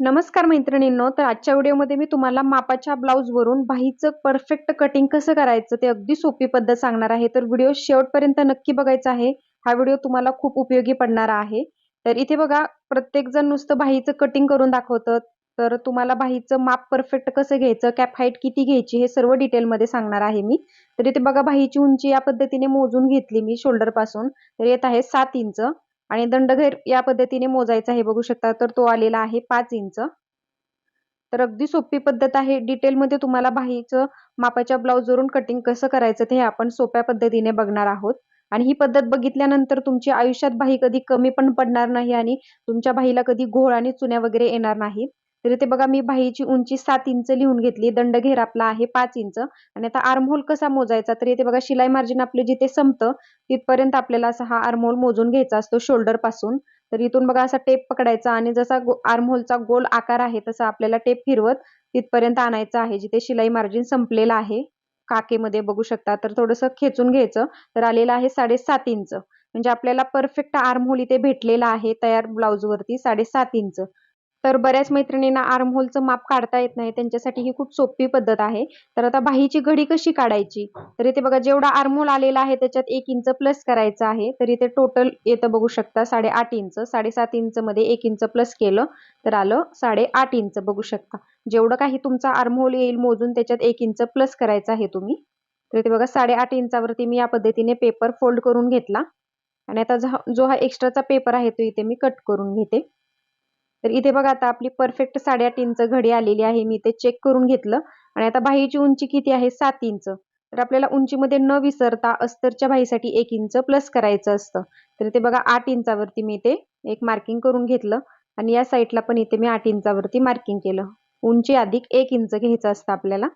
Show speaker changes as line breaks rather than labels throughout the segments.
नमस्कार मैत्रिणींनो तर आजच्या व्हिडिओमध्ये मी तुम्हाला मापाच्या ब्लाऊजवरून बाहीचं परफेक्ट कटिंग कसं करायचं ते अगदी सोपी पद्धत सांगणार आहे. तर व्हिडिओ शेवटपर्यंत नक्की बघायचा आहे. हा व्हिडिओ तुम्हाला खूप उपयोगी पडणार आहे. तर इथे बघा प्रत्येकजण नुसतं बाहीचं कटिंग करून दाखवतं. तर तुम्हाला बाहीचं माप परफेक्ट कसं घ्यायचं कॅप हाईट किती घ्यायची हे सर्व डिटेलमध्ये सांगणार आहे मी. तर इथे बघा बाहीची उंची या पद्धतीने मोजून घेतली मी शोल्डरपासून. तर येत आहे सात इंच. आणि दंडघेर या पद्धतीने मोजायचा आहे. बघू शकता तर तो आलेला आहे पाच इंच. तर अगदी सोपी पद्धत आहे. डिटेलमध्ये तुम्हाला बाहीचं मापाच्या ब्लाऊजवरून कटिंग कसं करायचं ते आपण सोप्या पद्धतीने बघणार आहोत. आणि ही पद्धत बघितल्यानंतर तुमची आयुष्यात बाही कधी कमी पण पडणार नाही आणि तुमच्या बाहीला कधी घोळ आणि चुन्या वगैरे येणार नाहीत. तर इथे बघा मी बाहीची उंची सात इंच लिहून घेतली. दंड घेर आपला आहे पाच इंच. आणि आता आर्महोल कसा मोजायचा? तर इथे बघा शिलाई मार्जिन आपले जिथे संपतं तिथपर्यंत आपल्याला असा हा आर्महोल मोजून घ्यायचा असतो शोल्डरपासून. तर इथून बघा असा टेप पकडायचा आणि जसा आर्महोलचा गोल आकार आहे तसा आपल्याला टेप फिरवत तिथपर्यंत आणायचा आहे जिथे शिलाई मार्जिन संपलेलं आहे. काकेमध्ये बघू शकता तर थोडस खेचून घ्यायचं. तर आलेलं आहे साडेसात इंच. म्हणजे आपल्याला परफेक्ट आर्महोल इथे भेटलेला आहे तयार ब्लाऊजवरती साडेसात इंच. तर बऱ्याच मैत्रिणींना आर्महोलचं माप काढता येत नाही. त्यांच्यासाठी ही खूप सोपी पद्धत आहे. तर आता बाहीची घडी कशी काढायची? तर इथे बघा जेवढा आर्महोल आलेला आहे त्याच्यात एक इंच प्लस करायचं आहे. तर इथे टोटल येतं बघू शकता साडेआठ इंच. साडेसात इंच मध्ये एक इंच प्लस केलं तर आलं साडेआठ इंच बघू शकता. जेवढं काही तुमचा आर्महोल येईल मोजून त्याच्यात एक इंच प्लस करायचं आहे तुम्ही. तर इथे बघा साडेआठ इंचावरती मी या पद्धतीने पेपर फोल्ड करून घेतला. आणि आता जो हा एक्स्ट्राचा पेपर आहे तो इथे मी कट करून घेते. तर इथे बघा आता आपली परफेक्ट साडेआठ इंच घडी आलेली आहे. मी ते चेक करून घेतलं. आणि आता बाहीची उंची किती आहे? सात इंच. तर आपल्याला उंचीमध्ये न विसरता अस्तरच्या बाहीसाठी एक इंच प्लस करायचं असतं. तर इथे बघा आठ इंचावरती मी ते एक मार्किंग करून घेतलं. आणि या साईडला पण इथे मी आठ इंचावरती मार्किंग केलं. उंची अधिक एक इंच घ्यायचं असतं आपल्याला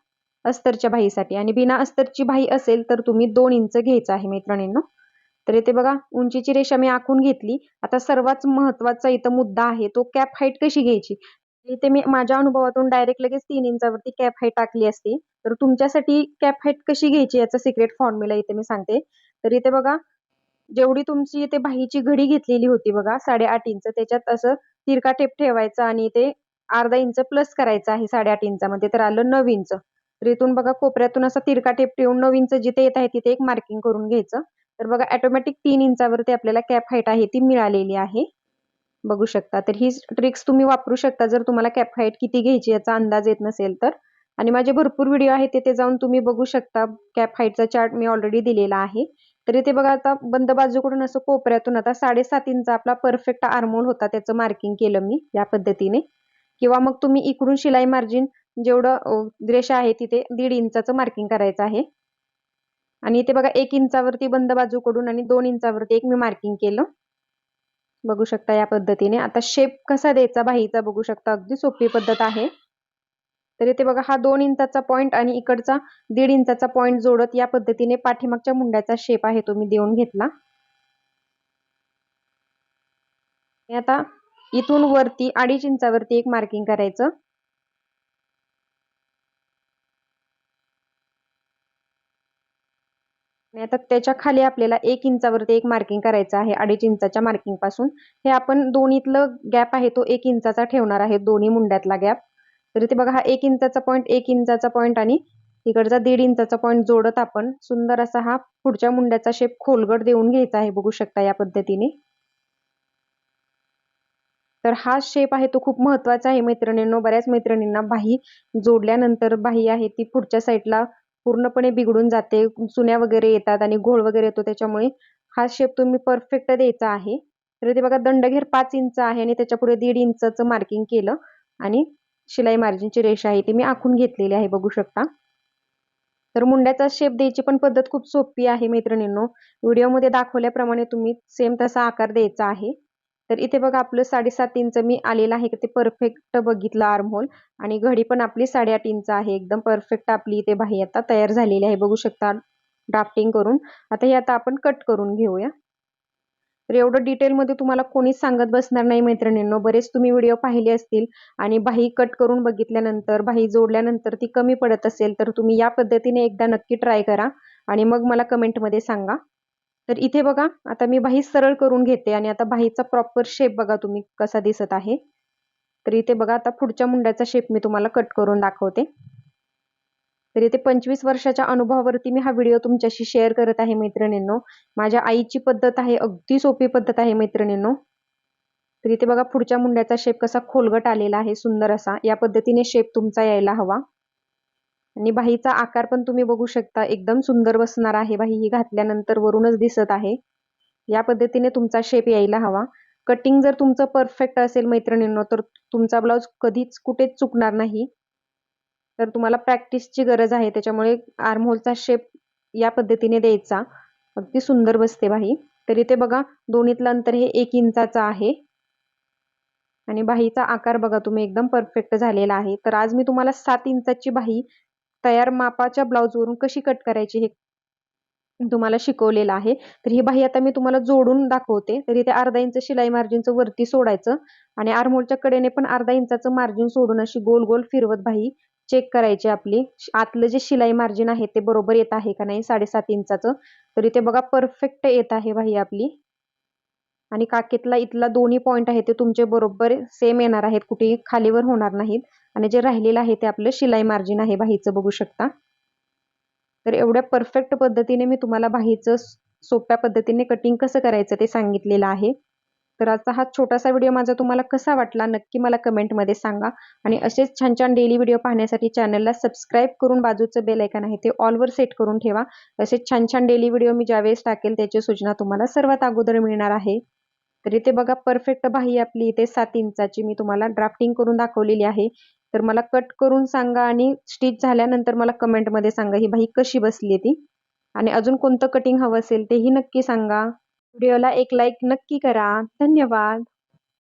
अस्तरच्या बाहीसाठी. आणि बिना अस्तरची बाही असेल तर तुम्ही दोन इंच घ्यायचं आहे मैत्रिणींना. तर इथे बघा उंचीची रेषा मी आखून घेतली. आता सर्वात महत्त्वाचा इथं मुद्दा आहे तो कॅप हाईट कशी घ्यायची? इथे मी माझ्या अनुभवातून डायरेक्ट लगेच तीन इंचावरती कॅप हाईट टाकली असती. तर तुमच्यासाठी कॅप हाईट कशी घ्यायची याचा सिक्रेट फॉर्म्युला इथे मी सांगते. तर इथे बघा जेवढी तुमची इथे बाहीची घडी घेतलेली होती बघा साडेआठ इंच त्याच्यात असं तिरका टेप ठेवायचा आणि इथे अर्धा इंच प्लस करायचा आहे साडेआठ इंचामध्ये तर आलं नऊ इंच. तर इथून बघा कोपऱ्यातून असा तिरका टेप ठेवून नऊ इंच जिथे येत आहे तिथे एक मार्किंग करून घ्यायचं. तर बघा ऑटोमॅटिक तीन इंचावरती आपल्याला कॅप हाईट आहे ती मिळालेली आहे. बघू शकता. तर ही ट्रिक्स तुम्ही वापरू शकता जर तुम्हाला कॅप हाईट किती घ्यायची याचा अंदाज येत नसेल तर. आणि माझे भरपूर व्हिडिओ आहेत तिथे जाऊन तुम्ही बघू शकता. कॅप हाईटचा चार्ट मी ऑलरेडी दिलेला आहे. तर इथे बघा आता बंद बाजूकडून असं कोपऱ्यातून आता साडेसात इंच आपला परफेक्ट आर्मोल होता त्याचं मार्किंग केलं मी या पद्धतीने. किंवा मग तुम्ही इकडून शिलाई मार्जिन जेवढं रेषा आहे तिथे दीड इंचाचं मार्किंग करायचं आहे. आणि इथे बघा एक इंचावरती बंद बाजूकडून आणि दोन इंचावरती एक मी मार्किंग केलं. बघू शकता या पद्धतीने. आता शेप कसा द्यायचा बाहीचा बघू शकता. अगदी सोपी पद्धत आहे. तर इथे बघा हा दोन इंचाचा पॉइंट आणि इकडचा दीड इंचाचा पॉइंट जोडत या पद्धतीने पाठीमागच्या मुंड्याचा शेप आहे तो मी देऊन घेतला. आता इथून वरती अडीच इंचावरती एक मार्किंग करायचं. आणि आता त्याच्याखाली आपल्याला एक इंचावरती एक मार्किंग करायचं आहे अडीच इंचाच्या मार्किंगपासून. हे आपण दोन्हीतलं गॅप आहे तो एक इंचाचा ठेवणार आहे दोन्ही मुंड्यातला गॅप तर इथे बघा हा एक इंचाचा पॉईंट एक इंचाचा पॉईंट आणि तिकडचा दीड इंचाचा पॉईंट जोडत आपण सुंदर असा हा पुढच्या मुंड्याचा शेप खोलगट देऊन घ्यायचा आहे बघू शकता या पद्धतीने. तर हा शेप आहे तो खूप महत्त्वाचा आहे मैत्रिणींनो. बऱ्याच मैत्रिणींना बाही जोडल्यानंतर बाही आहे ती पुढच्या साईडला पूर्णपणे बिघडून जाते. चुन्या वगैरे येतात आणि घोळ वगैरे येतो. त्याच्यामुळे हा शेप तुम्ही परफेक्ट द्यायचा आहे. तर ते बघा दंडघेर पाच इंच आहे आणि त्याच्या पुढे दीड इंचचं मार्किंग केलं आणि शिलाई मार्जिनची रेषा आहे ती मी आखून घेतलेली आहे बघू शकता. तर मुंड्याचा शेप द्यायची पण पद्धत खूप सोपी आहे मैत्रिणींनो. व्हिडिओमध्ये दाखवल्याप्रमाणे तुम्ही सेम तसा आकार द्यायचा आहे. तर इथे बघा आपलं साडेसात इंच मी आलेलं आहे ते परफेक्ट बघितलं आर्महोल आणि घडी पण आपली साडेआठ इंच आहे एकदम परफेक्ट आपली इथे बाही आता तयार झालेली आहे बघू शकता ड्राफ्टिंग करून. आता हे आता आपण कट करून घेऊया. तर एवढं डिटेलमध्ये तुम्हाला कोणीच सांगत बसणार नाही मैत्रिणींनो. बरेच तुम्ही व्हिडिओ पाहिले असतील आणि बाही कट करून बघितल्यानंतर बाही जोडल्यानंतर ती कमी पडत असेल तर तुम्ही या पद्धतीने एकदा नक्की ट्राय करा. आणि मग मला कमेंटमध्ये सांगा. तर इथे बघा आता मी बाही सरळ करून घेते आणि आता बाहीचा प्रॉपर शेप बघा तुम्ही कसा दिसत आहे. तर इथे बघा आता पुढच्या मुंड्याचा शेप मी तुम्हाला कट करून दाखवते. तर इथे पंचवीस वर्षाच्या अनुभवावरती मी हा व्हिडिओ तुमच्याशी शेअर करत आहे मैत्रिणींनो. माझ्या आईची पद्धत आहे अगदी सोपी पद्धत आहे मैत्रिणींनो. तर इथे बघा पुढच्या मुंड्याचा शेप कसा खोलगट आलेला आहे सुंदर असा. या पद्धतीने शेप तुमचा यायला हवा. आणि बाहीचा आकार पण तुम्ही बघू शकता एकदम सुंदर बसणार आहे बाही. ही घातल्यानंतर वरूनच दिसत आहे. या पद्धतीने तुमचा शेप यायला हवा. कटिंग जर तुमचं परफेक्ट असेल मैत्रिणींनो तर तुमचा ब्लाऊज कधीच कुठेच चुकणार नाही. तर तुम्हाला प्रॅक्टिसची गरज आहे. त्याच्यामुळे आर्महोलचा शेप या पद्धतीने द्यायचा. अगदी सुंदर बसते बाही. तर इथे बघा दोन्हीतलं अंतर हे एक इंचाचं आहे. आणि बाहीचा आकार बघा तुम्ही एकदम परफेक्ट झालेला आहे. तर आज मी तुम्हाला सात इंचाची बाही तयार मापाच्या ब्लाऊजवरून कशी कट करायची हे तुम्हाला शिकवलेलं आहे. तर ही बाही आता मी तुम्हाला जोडून दाखवते. तर इथे अर्धा इंच शिलाई मार्जिनचं वरती सोडायचं आणि आरमोलच्या कडेने पण अर्धा इंचाचं मार्जिन सोडून अशी गोल गोल फिरवत बाही चेक करायची आपली. आतलं जे शिलाई मार्जिन आहे ते बरोबर येत आहे का नाही? साडेसात इंचाचं तर इथे बघा परफेक्ट येत आहे बाही आपली. आणि काकेतला इथला दोन्ही पॉईंट आहे ते तुमचे बरोबर सेम येणार आहेत. कुठेही खालीवर होणार नाहीत. आणि जे राहिलेलं आहे ते आपलं शिलाई मार्जिन आहे बाहीचं बघू शकता. तर एवढ्या परफेक्ट पद्धतीने मी तुम्हाला बाहीचं सोप्या पद्धतीने कटिंग कसं करायचं ते सांगितलेलं आहे. तर आजचा हा छोटासा व्हिडिओ माझा तुम्हाला कसा वाटला नक्की मला कमेंटमध्ये सांगा. आणि असेच छान छान डेली व्हिडिओ पाहण्यासाठी चॅनलला सबस्क्राईब करून बाजूचं बेल ऐकन आहे ते ऑलवर सेट करून ठेवा. असेच छान छान डेली व्हिडिओ मी ज्यावेळेस टाकेल त्याची सूचना तुम्हाला सर्वात अगोदर मिळणार आहे. तर इथे बघा परफेक्ट बाही आपली इथे सात इंचाची मी तुम्हाला ड्राफ्टिंग करून दाखवलेली आहे. तर मला कट करून सांगा आणि स्टिच झाल्यानंतर मला कमेंटमध्ये सांगा ही बाही कशी बसली ती. आणि अजून कोणतं कटिंग हवं असेल तेही नक्की सांगा. व्हिडिओला एक लाईक नक्की करा. धन्यवाद.